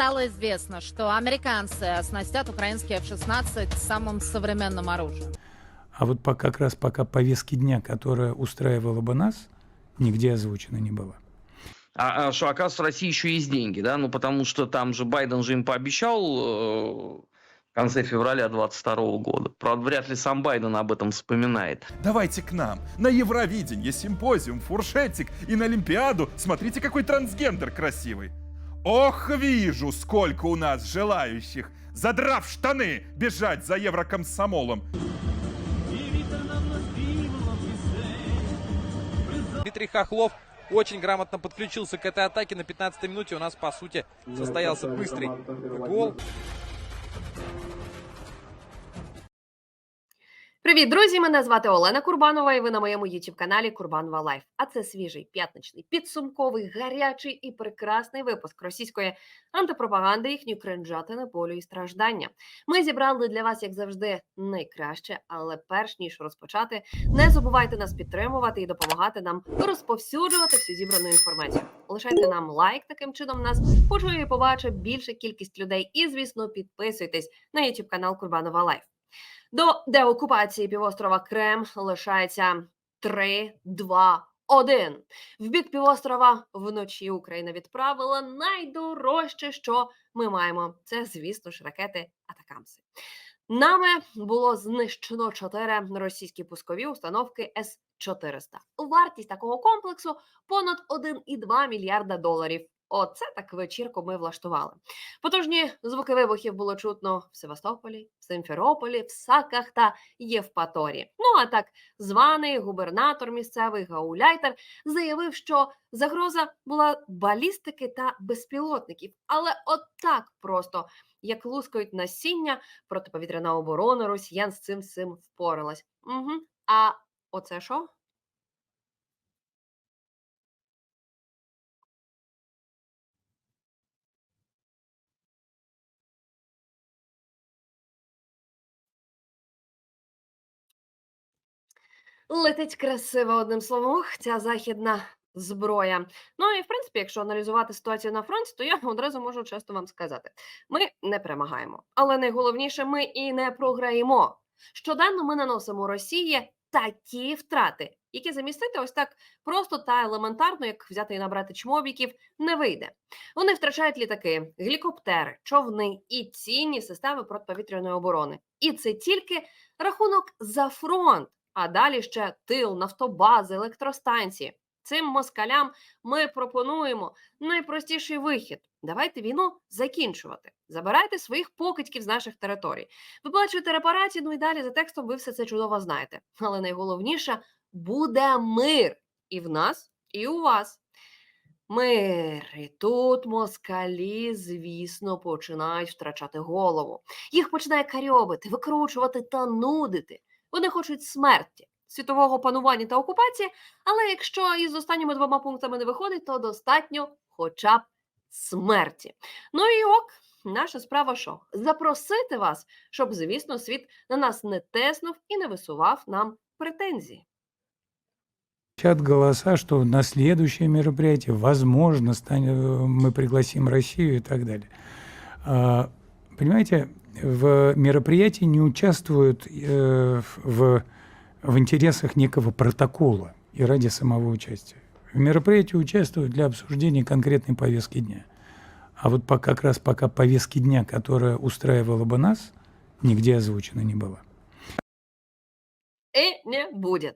Стало известно, что американцы оснастят украинские F-16 самым современным оружием. А вот по- как раз пока повестки дня, которая устраивала бы нас, нигде озвучена не была. А, а что, оказывается, в России еще есть деньги, да? Ну, потому что там же Байден же им пообещал э, в конце февраля 22 года. Правда, вряд ли сам Байден об этом вспоминает. Давайте к нам. На Евровидение, симпозиум, фуршетик и на Олимпиаду. Смотрите, какой трансгендер красивый. Ох, вижу, сколько у нас желающих, задрав штаны, бежать за еврокомсомолом. Дмитрий Хохлов очень грамотно подключился к этой атаке. На 15-й минуте у нас, по сути, состоялся быстрый гол. Привіт, друзі! Мене звати Олена Курбанова, і ви на моєму youtube каналі Курбанова Лайф. А це свіжий п'ятничний підсумковий, гарячий і прекрасний випуск російської антипропаганди, їхньої кринжатини, болю і страждання. Ми зібрали для вас, як завжди, найкраще, але перш ніж розпочати, не забувайте нас підтримувати і допомагати нам розповсюджувати всю зібрану інформацію. Лишайте нам лайк, таким чином нас почує і побачить більша кількість людей. І, звісно, підписуйтесь на youtube канал Курбанова Лайф. До деокупації півострова Крем лишається 3, 2, 1. В бік півострова вночі Україна відправила найдорожче, що ми маємо. Це, звісно ж, ракети Атакамси. Нами було знищено чотири російські пускові установки С-400. Вартість такого комплексу понад 1,2 мільярда доларів. Оце так вечірку ми влаштували. Потужні звуки вибухів було чутно в Севастополі, в Симферополі, в Саках та Євпаторі. Ну а так званий губернатор місцевий Гауляйтер заявив, що загроза була балістики та безпілотників. Але от просто, як лускають насіння, протиповітряна оборона росіян з цим всім впоралась. Угу. А оце що? Летить красиво, одним словом, ух, ця західна зброя. Ну і в принципі, якщо аналізувати ситуацію на фронті, то я одразу можу чесно вам сказати: ми не перемагаємо, але найголовніше, ми і не програємо. Щоденно ми наносимо Росії такі втрати, які замістити ось так просто та елементарно, як взяти і набрати чмобіків, не вийде. Вони втрачають літаки, гелікоптери, човни і цінні системи протиповітряної оборони. І це тільки рахунок за фронт. А далі ще тил, нафтобази, електростанції. Цим москалям ми пропонуємо найпростіший вихід. Давайте війну закінчувати. Забирайте своїх покидьків з наших територій. Виплачуйте репарації, ну і далі за текстом ви все це чудово знаєте. Але найголовніше буде мир і в нас, і у вас. Мир. І тут москалі, звісно, починають втрачати голову. Їх починає карьобити, викручувати та нудити. Вони хочуть смерті, світового панування та окупації, але якщо із останніми двома пунктами не виходить, то достатньо хоча б смерті. Ну і ок, наша справа що? Запросити вас, щоб, звісно, світ на нас не теснув і не висував нам претензії. Звучат голоса, что на следующее мероприятие, возможно, станет, мы пригласим Россию и так далее. Понимаете, в мероприятии не участвуют э, в, в интересах некого протокола и ради самого участия. В мероприятии участвуют для обсуждения конкретной повестки дня. А вот по- как раз пока повестки дня, которая устраивала бы нас, нигде озвучена не была. І не буде.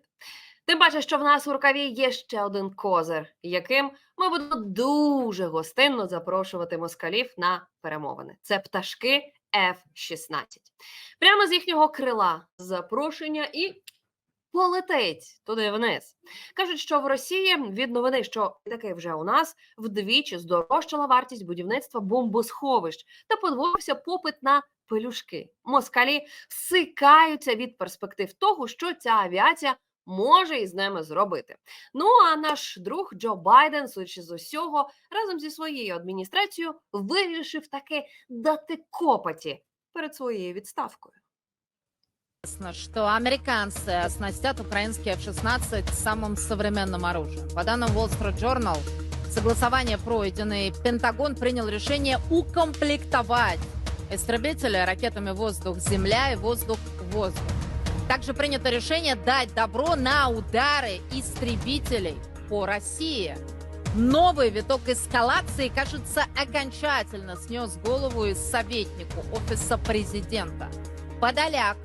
Тим паче, що в нас у рукаві є ще один козир, яким ми будемо дуже гостинно запрошувати москалів на перемовини. Це пташки F-16. Прямо з їхнього крила запрошення і полетить туди вниз. Кажуть, що в Росії від новини, що таки вже у нас вдвічі здорожчала вартість будівництва бомбосховищ та подвоївся попит на пелюшки. Москалі сикаються від перспектив того, що ця авіація може із ними зробити. Ну а наш друг Джо Байден, судячи з усього, разом зі своєю адміністрацією вирішив таки дати копоті перед своєю відставкою. Известно, что американцы оснастят украинские F-16 самым современным оружием. По данным Wall Street Journal, Согласование пройденное. Пентагон принял решение укомплектовать истребители ракетами воздух-земля и воздух-воздух. Также принято решение дать добро на удары истребителей по России. Новый виток эскалации, кажется, окончательно снес голову из советнику Офиса президента. Подоляк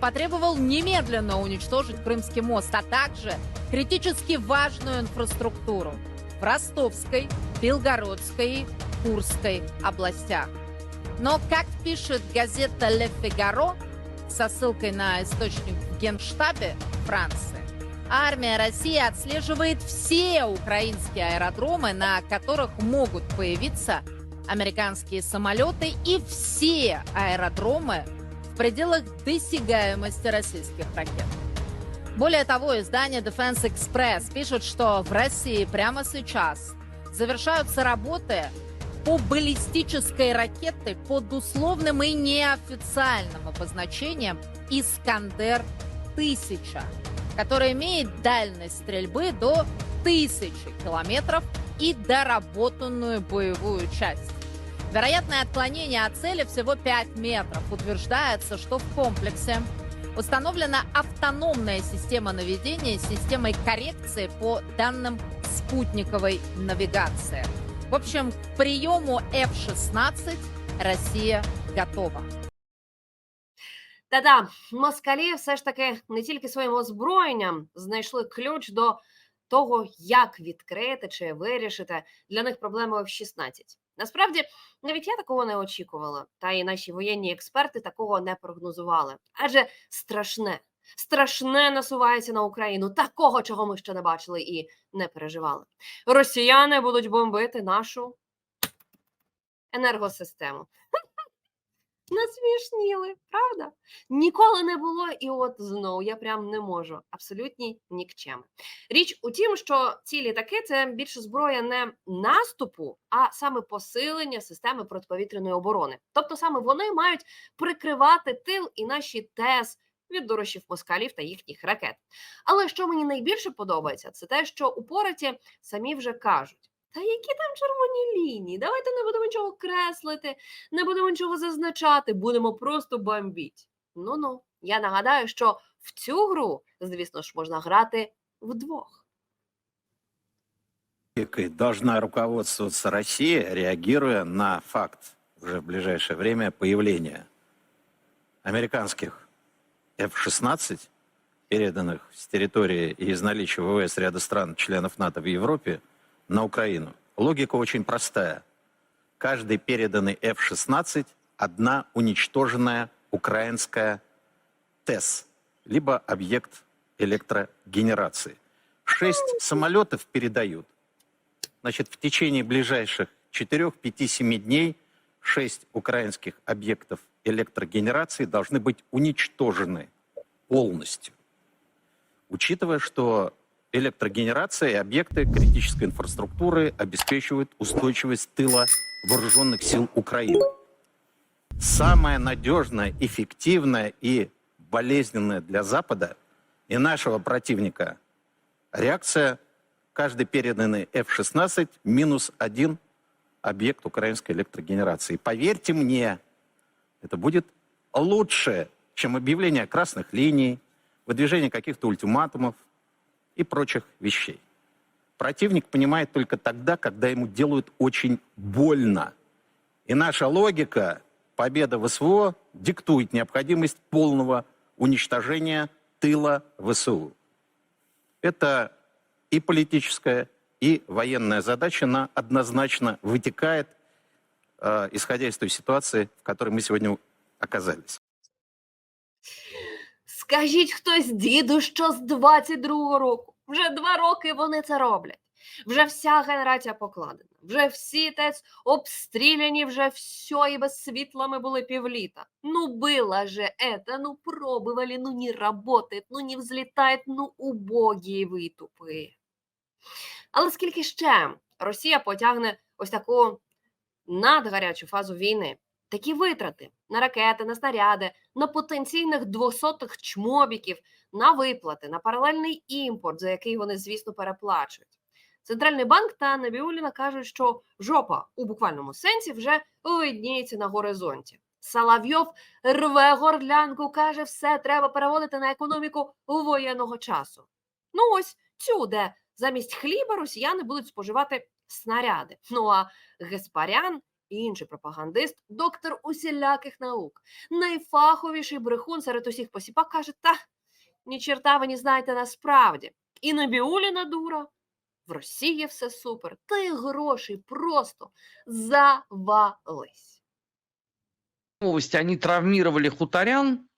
потребовал немедленно уничтожить Крымский мост, а также критически важную инфраструктуру в Ростовской, Белгородской и Курской областях. Но, как пишет газета «Ле Фигаро», со ссылкой на источник в Генштабе Франции, армия России отслеживает все украинские аэродромы, на которых могут появиться американские самолеты, и все аэродромы в пределах досягаемости российских ракет. Более того, издание Defense Express пишет, что в России прямо сейчас завершаются работы по баллистической ракете под условным и неофициальным обозначением «Искандер-1000», которая имеет дальность стрельбы до 1000 километров и доработанную боевую часть. Вероятное отклонение от цели всего 5 метров. Утверждается, что в комплексе установлена автономная система наведения с системой коррекции по данным спутниковой навигации. В общем, к приему F-16 Россия готова. Та-да, москалі все ж таки не тільки своїм озброєнням знайшли ключ до того, як відкрити чи вирішити для них проблему F-16. Насправді, навіть я такого не очікувала, та і наші воєнні експерти такого не прогнозували. Адже страшне, страшне насувається на Україну, такого, чого ми ще не бачили і не переживали. Росіяни будуть бомбити нашу енергосистему. Насмішніли, правда? Ніколи не було, і от знову я прям не можу. Абсолютні нікчеми. Річ у тім, що ці літаки це більше зброя не наступу, а саме посилення системи протиповітряної оборони. Тобто саме вони мають прикривати тил і наші ТЕС від дорожчих москалів та їхніх ракет. Але що мені найбільше подобається, це те, що у пораті самі вже кажуть. Та які там червоні лінії? Давайте не будемо нічого креслити, не будемо нічого зазначати, будемо просто бомбіть. Ну ну, я нагадаю, що в цю гру, звісно ж, можна грати вдвох. Должна руководствоваться Россия, реагируя на факт уже в ближайшее время появления американских F-16, переданных с территории и из наличия ВВС ряда стран, членов НАТО в Европе, на Украину. Логика очень простая. Каждый переданный F-16 – одна уничтоженная украинская ТЭС, либо объект электрогенерации. Шесть самолетов передают. Значит, в течение ближайших 4, 5, 7 дней шесть украинских объектов электрогенерации должны быть уничтожены полностью. Учитывая, что электрогенерация и объекты критической инфраструктуры обеспечивают устойчивость тыла вооруженных сил Украины. Самая надежная, эффективная и болезненная для Запада и нашего противника реакция каждый переданный F-16 минус один объект украинской электрогенерации. Поверьте мне, это будет лучше, чем объявление красных линий, выдвижение каких-то ультиматумов и прочих вещей. Противник понимает только тогда, когда ему делают очень больно. И наша логика, победа в СВО, диктует необходимость полного уничтожения тыла ВСУ. Это и политическая, и военная задача, она однозначно вытекает, э, исходя из той ситуации, в которой мы сегодня оказались. Скажіть хтось, діду, що з 22-го року. Вже два роки вони це роблять. Вже вся генерація покладена, вже всі ТЕЦ обстріляні, вже все, і без світла ми були півліта. Ну, было же это, ну пробовали, ну не работает, ну не взлітає, ну убогі ви тупі. Але скільки ще Росія потягне ось таку надгарячу фазу війни? Такі витрати на ракети, на снаряди, на потенційних двохсотих чмобіків, на виплати, на паралельний імпорт, за який вони, звісно, переплачують. Центральний банк та Набіуліна кажуть, що жопа у буквальному сенсі вже видніється на горизонті. Салавйов рве горлянку, каже, все треба переводити на економіку воєнного часу. Ну ось цю, де замість хліба росіяни будуть споживати снаряди. Ну а Геспарян, інший пропагандист, доктор усіляких наук, найфаховіший брехун серед усіх посіпак, каже: та ні черта ви не знаєте насправді. І Набіуліна дура. В Росії все супер, та й гроші просто завались. новости, они травмировали хуторян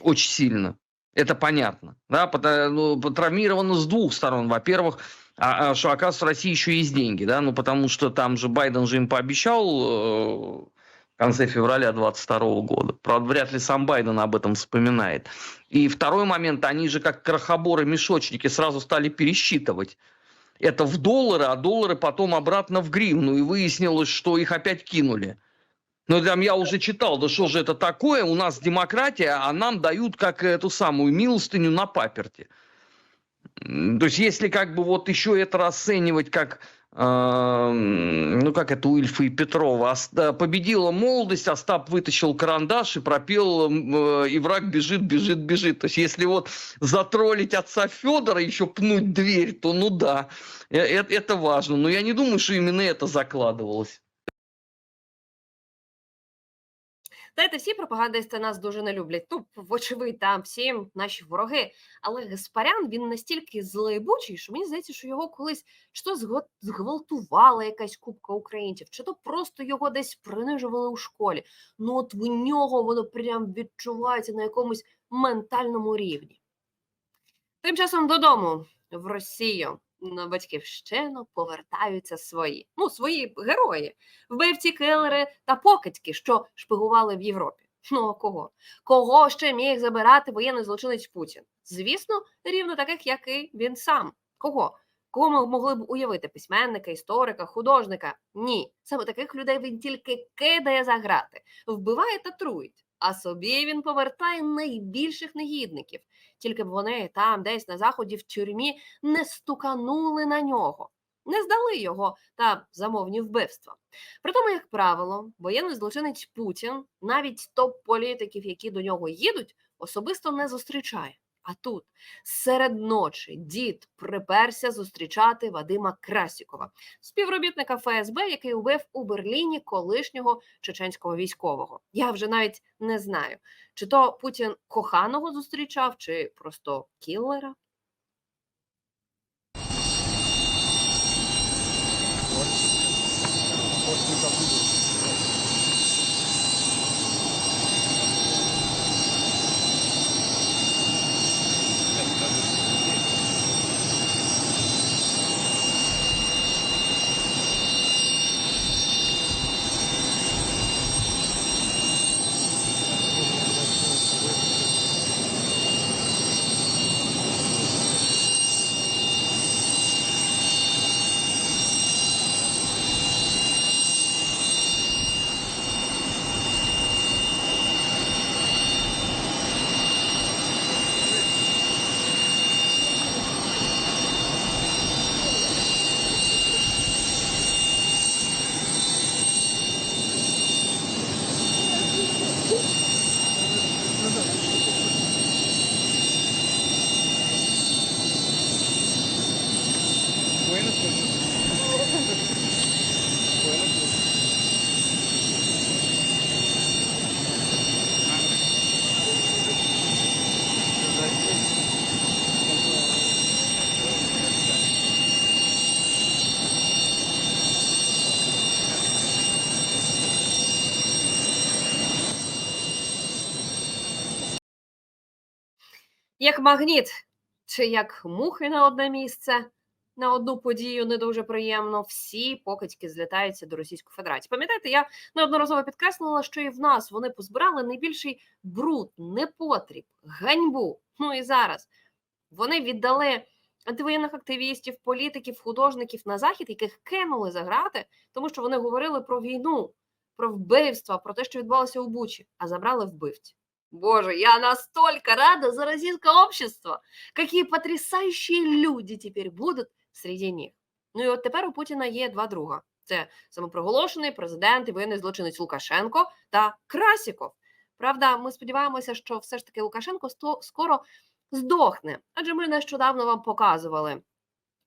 очень сильно. Это понятно. Да, ну, травмировано с двух сторон. Во-первых, а, а, что, оказывается, в России еще есть деньги, да, ну, потому что там же Байден же им пообещал э, в конце февраля 22 года. Правда, вряд ли сам Байден об этом вспоминает. И второй момент, они же как крохоборы-мешочники сразу стали пересчитывать. Это в доллары, а доллары потом обратно в гривну. И выяснилось, что их опять кинули. Ну, там я уже читал, да что же это такое, у нас демократия, а нам дают как эту самую милостыню на паперти. То есть, если как бы вот еще это расценивать как, э, ну, как это у Ильфа и Петрова, победила молодость, Остап вытащил карандаш и пропел, м, э, и враг бежит, бежит, бежит. То есть, если вот затроллить отца Федора, еще пнуть дверь, то ну да, э- э- это важно. Но я не думаю, что именно это закладывалось. Знаєте, всі пропагандисти нас дуже не люблять. Ну, вочевидь, там всім наші вороги. Але Гаспарян він настільки злоєбучий, що мені здається, що його колись чи то зґвалтувала якась купка українців, чи то просто його десь принижували у школі. Ну от в нього воно прям відчувається на якомусь ментальному рівні. Тим часом додому в Росію на батьківщину повертаються свої. Ну, свої герої, вбивці, килери та покидьки, що шпигували в Європі. Ну а кого? Кого ще міг забирати воєнний злочинець Путін? Звісно, рівно таких, як і він сам. Кого? Кого ми могли б уявити? Письменника, історика, художника? Ні, саме таких людей він тільки кидає за грати, вбиває та труїть. А собі він повертає найбільших негідників, тільки б вони там, десь на заході в тюрмі, не стуканули на нього, не здали його та замовні вбивства. При тому, як правило, воєнний злочинець Путін навіть топ-політиків, які до нього їдуть, особисто не зустрічає. А тут серед ночі дід приперся зустрічати Вадима Красікова, співробітника ФСБ, який убив у Берліні колишнього чеченського військового. Я вже навіть не знаю, чи то Путін коханого зустрічав, чи просто кіллера. Як магніт, чи як мухи на одне місце, на одну подію не дуже приємно, всі покидьки злітаються до Російської Федерації. Пам'ятаєте, я неодноразово підкреслила, що і в нас вони позбирали найбільший бруд, непотріб, ганьбу. Ну і зараз вони віддали антивоєнних активістів, політиків, художників на захід, яких кинули за грати, тому що вони говорили про війну, про вбивства, про те, що відбувалося у Бучі, а забрали вбивці. Боже, я настолько рада за российское общество. Какие потрясающие люди теперь будут серед них. Ну і от тепер у Путіна є два друга: це самопроголошений президент і воєнний злочинець Лукашенко та Красіков. Правда, ми сподіваємося, що все ж таки Лукашенко скоро здохне, адже ми нещодавно вам показували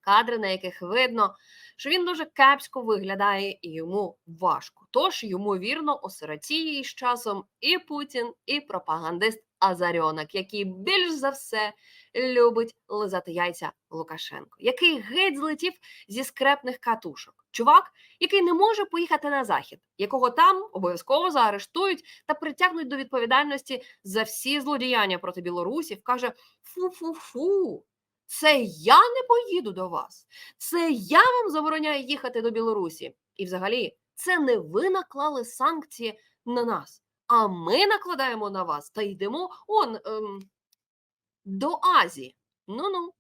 кадри, на яких видно, що він дуже кепсько виглядає і йому важко. Тож, ймовірно, осиротіє з часом і Путін, і пропагандист Азарьонок, який більш за все любить лизати яйця Лукашенко, який геть злетів зі скрепних катушок. Чувак, який не може поїхати на захід, якого там обов'язково заарештують та притягнуть до відповідальності за всі злодіяння проти білорусів, каже: фу-фу-фу. Це я не поїду до вас. Це я вам забороняю їхати до Білорусі. І взагалі, це не ви наклали санкції на нас, а ми накладаємо на вас та йдемо он ем, до Азії. Ну ну.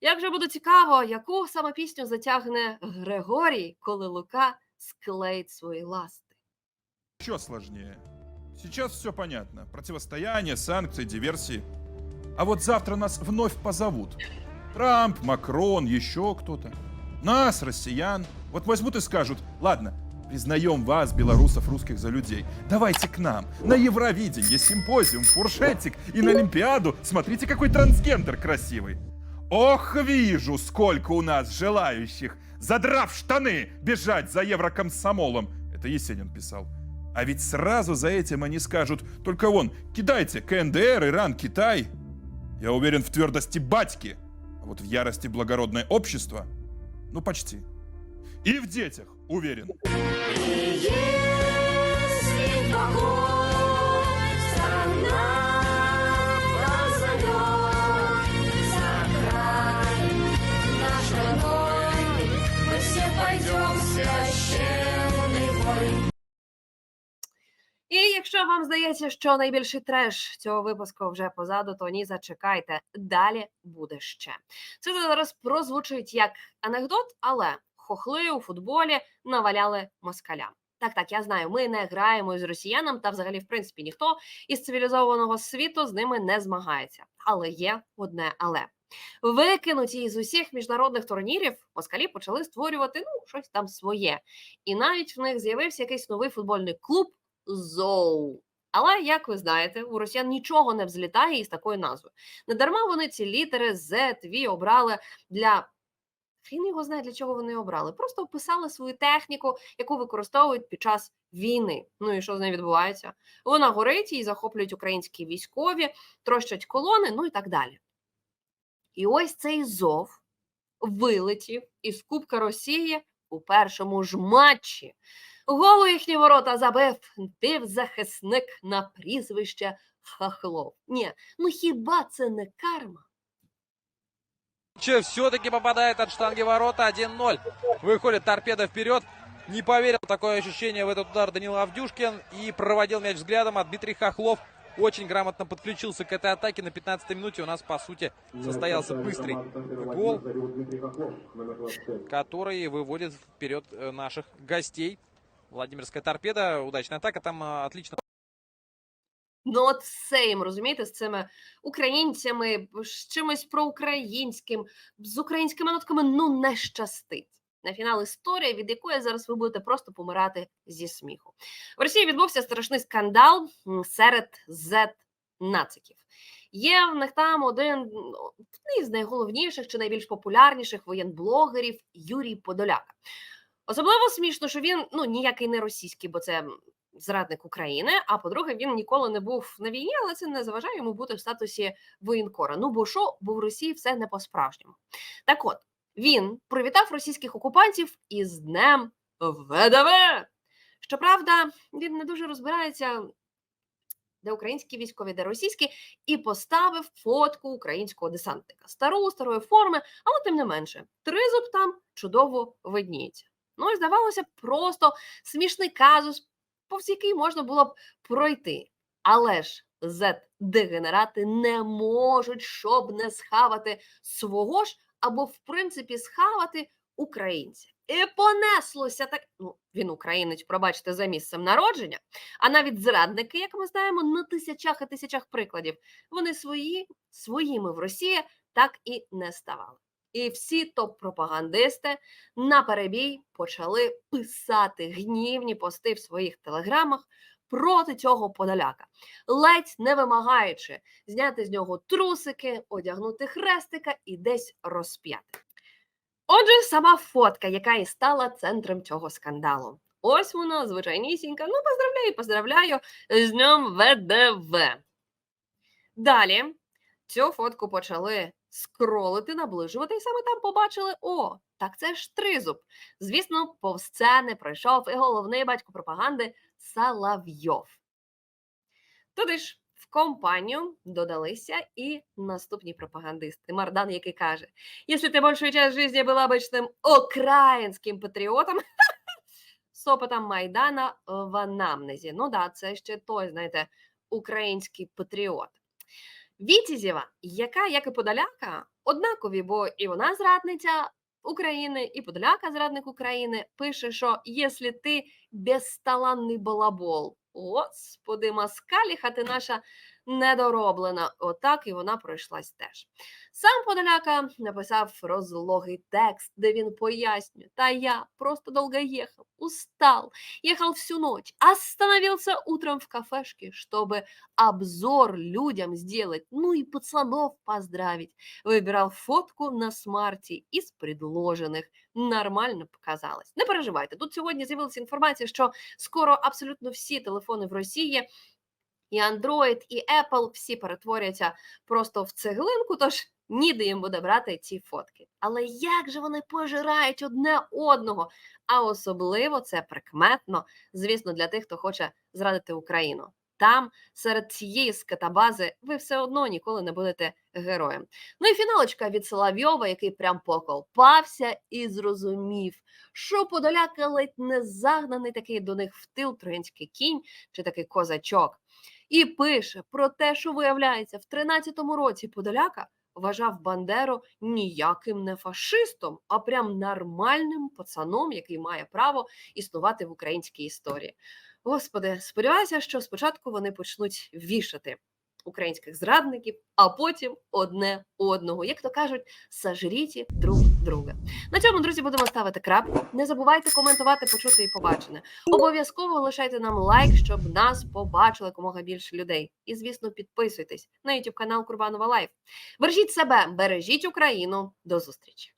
Як же буде цікаво, яку саме пісню затягне Григорій, коли Лука склеїть свої ласти. Еще сложнее. Сейчас все понятно. Противостояние, санкции, диверсии. А вот завтра нас вновь позовут. Трамп, Макрон, еще кто-то. Нас, россиян. Вот возьмут и скажут, ладно, признаем вас, белорусов, русских за людей. Давайте к нам. На Евровидение, симпозиум, фуршетик и на Олимпиаду. Смотрите, какой трансгендер красивый. Ох, вижу, сколько у нас желающих, задрав штаны, бежать за еврокомсомолом. Это Есенин писал. А ведь сразу за этим они скажут, только вон, кидайте КНДР, Иран, Китай. Я уверен в твердости батьки, а вот в ярости благородное общество, ну почти. И в детях, уверен. І якщо вам здається, що найбільший треш цього випуску вже позаду, то ні, зачекайте. Далі буде ще. Це зараз прозвучить як анекдот, але хохли у футболі наваляли москалям. Так, так, я знаю, ми не граємо з росіянам, та взагалі, в принципі, ніхто із цивілізованого світу з ними не змагається. Але є одне але. Викинуті із усіх міжнародних турнірів москалі почали створювати ну щось там своє. І навіть в них з'явився якийсь новий футбольний клуб Зоу. Але, як ви знаєте, у росіян нічого не взлітає із такою назвою. Недарма вони ці літери Z, V обрали для. Хрін його знає, для чого вони обрали. Просто описали свою техніку, яку використовують під час війни. Ну і що з нею відбувається? Вона горить, її захоплюють українські військові, трощать колони, ну і так далі. І ось цей зов вилетів із Кубка Росії у першому ж матчі. Гол у їхні ворота забив півзахисник на прізвище Хахлов. Ні, ну хіба це не карма? Че все-таки попадает от штанги ворота 1-0. Выходит торпеда вперед. Не поверил такое ощущение в этот удар Данил Авдюшкин и проводил мяч взглядом, а Дмитрий Хохлов очень грамотно подключился к этой атаке. На 15-й минуте у нас, по сути, состоялся быстрый гол, который выводит вперед э, наших гостей. Владимирская торпеда, удачная атака, там отлично Ну, от розумієте, з цими українцями, з чимось проукраїнським, з українськими нотками ну не щастить. На фінал історія, від якої зараз ви будете просто помирати зі сміху. В Росії відбувся страшний скандал серед зет-нациків. Є в них там один ну, із найголовніших чи найбільш популярніших воєнблогерів Юрій Подоляка. Особливо смішно, що він ну ніякий не російський, бо це зрадник України. А по-друге, він ніколи не був на війні, але це не заважає йому бути в статусі воєнкора. Ну бо що, бо в Росії все не по-справжньому. Так от він привітав російських окупантів із Днем ВДВ. Щоправда, він не дуже розбирається. Де українські військові, де російські, і поставив фотку українського десантника. Стару, старої форми, але тим не менше, тризуб там чудово видніється. Ну і здавалося просто смішний казус, повз який можна було б пройти. Але ж зет-дегенерати не можуть, щоб не схавати свого ж, або, в принципі, схавати українця. І понеслося так. Ну, він українець, пробачте, за місцем народження. А навіть зрадники, як ми знаємо, на тисячах і тисячах прикладів, вони свої своїми в Росії так і не ставали. І всі топ-пропагандисти на перебій почали писати гнівні пости в своїх телеграмах проти цього подаляка, ледь не вимагаючи зняти з нього трусики, одягнути хрестика і десь розп'яти. Отже, сама фотка, яка і стала центром цього скандалу. Ось вона, звичайнісінька. Ну, поздравляю, поздравляю з днем ВДВ. Далі цю фотку почали скролити, наближувати, і саме там побачили: о, так це ж тризуб. Звісно, повз це не пройшов і головний батько пропаганди Салавйов. Туди ж в компанію додалися і наступні пропагандисти. Мардан, який каже: якщо ти большую часть жизни был обычным украинским патріотом, з опитом Майдана в анамнезі. Ну да, це ще той, знаєте, український патріот. Вітізєва, яка, як і Подоляка, однакові, бо і вона зрадниця України, і Подоляка зрадник України, пише, що якщо ти безталанний балабол, господи, маскаліха ти наша недороблена. Отак і вона пройшлась теж. Сам Подоляка написав розлогий текст, де він пояснює, та я просто долго ехал, устал, ехал всю ночь, остановился утром в кафешке, чтобы обзор людям сделать, ну и пацанов поздравить. Выбирал фотку на смарті із предложених. Нормально показалось. Не переживайте. Тут сьогодні з'явилася інформація, що скоро абсолютно всі телефони в Росії, і Android, і Apple всі перетворяться просто в цеглинку, тож ніде їм буде брати ці фотки. Але як же вони пожирають одне одного? А особливо це прикметно, звісно, для тих, хто хоче зрадити Україну. Там, серед цієї скатабази, ви все одно ніколи не будете героєм. Ну і фіналочка від Соловйова, який прям поколпався і зрозумів, що Подоляка ледь не загнаний такий до них в тил троянський кінь чи такий козачок. І пише про те, що виявляється, в 13-му році Подоляка вважав Бандеру ніяким не фашистом, а прям нормальним пацаном, який має право існувати в українській історії. Господи, сподіваюся, що спочатку вони почнуть вішати українських зрадників, а потім одне одного, як то кажуть, сожріть друг друга. На цьому, друзі, будемо ставити крапку. Не забувайте коментувати, почути і побачене. Обов'язково лишайте нам лайк, щоб нас побачили якомога більше людей. І, звісно, підписуйтесь на YouTube канал Курбанова Лайф. Бережіть себе, бережіть Україну. До зустрічі!